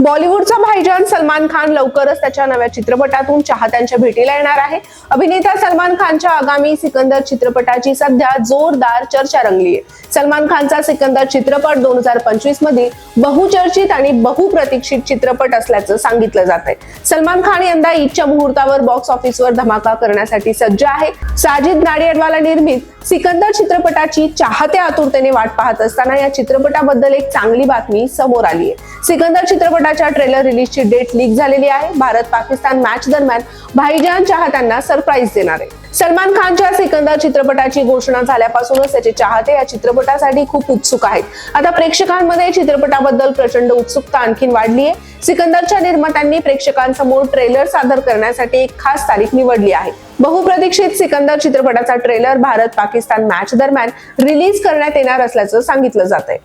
बॉलिवूडचा भाईजान सलमान खान लवकरच त्याच्या नव्या चित्रपटातून चाहत्यांच्या भेटीला येणार आहे. अभिनेता सलमान खानच्या आगामी सिकंदर चित्रपटाची सध्या जोरदार चर्चा रंगली आहे. सलमान खानचा सिकंदर चित्रपट दोन हजार पंचवीस मधील बहुचर्चित आणि बहुप्रतीक्षित चित्रपट असल्याचं सांगितलं जात आहे. सलमान खान यंदा ईदच्या मुहूर्तावर बॉक्स ऑफिसवर धमाका करण्यासाठी सज्ज आहे. साजिद नाडियाडवाला निर्मित सिकंदर चित्रपटाची चाहते आतुरतेने वाट पाहत असताना या चित्रपटाबद्दल एक चांगली बातमी समोर आली आहे. सिकंदर चित्रपटाच्या ट्रेलर रिलीजची डेट लीक झालेली आहे. भारत पाकिस्तान मॅच दरम्यान भाईजान चाहत्यांना सरप्राईज देणार. आहे सलमान खानच्या सिकंदर चित्रपटाची घोषणा झाल्यापासूनच त्याचे चाहते या चित्रपटासाठी खूप उत्सुक आहेत. आता प्रेक्षकांमध्ये चित्रपटाबद्दल प्रचंड उत्सुकता आणखीन वाढली आहे. सिकंदरच्या निर्मात्यांनी प्रेक्षकांसमोर ट्रेलर सादर करण्यासाठी एक खास तारीख निवडली आहे. बहुप्रतीक्षित सिकंदर चित्रपटाचा ट्रेलर भारत पाकिस्तान मॅच दरम्यान रिलीज करण्यात येणार असल्याचं सांगितलं जात आहे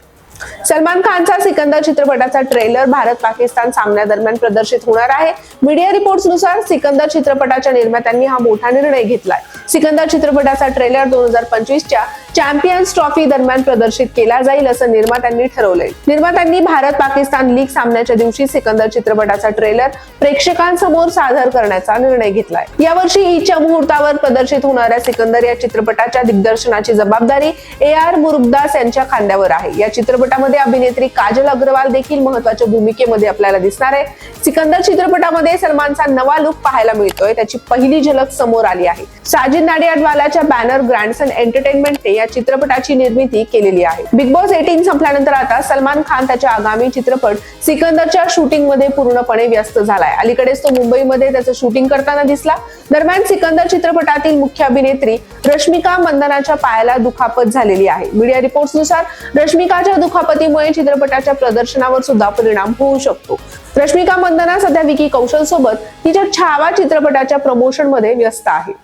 सलमान खानचा सिकंदर चित्रपटाचा ट्रेलर भारत पाकिस्तान सामन्यादरम्यान प्रदर्शित होणार आहे. मीडिया रिपोर्ट्सनुसार सिकंदर चित्रपटाच्या निर्मात्यांनी हा मोठा निर्णय घेतलाय. सिकंदर चित्रपटाचा ट्रेलर दोन हजार पंचवीसच्या चॅम्पियन्स ट्रॉफी दरम्यान प्रदर्शित केला जाईल असं निर्मात्यांनी ठरवलंय. निर्मात्यांनी भारत पाकिस्तान लीग सामन्याच्या दिवशी सिकंदर चित्रपटाचा ट्रेलर प्रेक्षकांसमोर सादर करण्याचा निर्णय घेतलाय. यावर्षी ईदच्या मुहूर्तावर प्रदर्शित होणाऱ्या सिकंदर या चित्रपटाच्या दिग्दर्शनाची जबाबदारी ए आर मुरुगदास यांच्या खांद्यावर आहे. या चित्रपटामध्ये अभिनेत्री काजल अग्रवाल देखील महत्त्वाच्या भूमिकेमध्ये आपल्याला दिसणार आहे. सिकंदर चित्रपटामध्ये सलमानचा नवा लुक पाहायला मिळतोय. त्याची पहिली झलक समोर आली आहे. साजिद नाडियाडवालाच्या बॅनर ग्रँडसन एंटरटेनमेंटने या चित्रपटाची निर्मिती केलेली आहे. बिग बॉस एटीन संपल्यानंतर आता सलमान खान त्याच्या आगामी चित्रपट सिकंदरच्या शूटिंगमध्ये पूर्णपणे व्यस्त झालाय. अलीकडेच तो मुंबईमध्ये त्याचं शूटिंग करताना दिसला. दरम्यान सिकंदर चित्रपटातील मुख्य अभिनेत्री रश्मिका मंदनाच्या पायाला दुखापत झालेली आहे. मीडिया रिपोर्ट्सनुसार रश्मिकाच्या दुखापतीमुळे चित्रपटाच्या प्रदर्शनावर सुद्धा परिणाम होऊ शकतो. रश्मिका मंदना सध्या विकी कौशल सोबत तिच्या छावा चित्रपटाच्या प्रमोशनमध्ये व्यस्त आहे.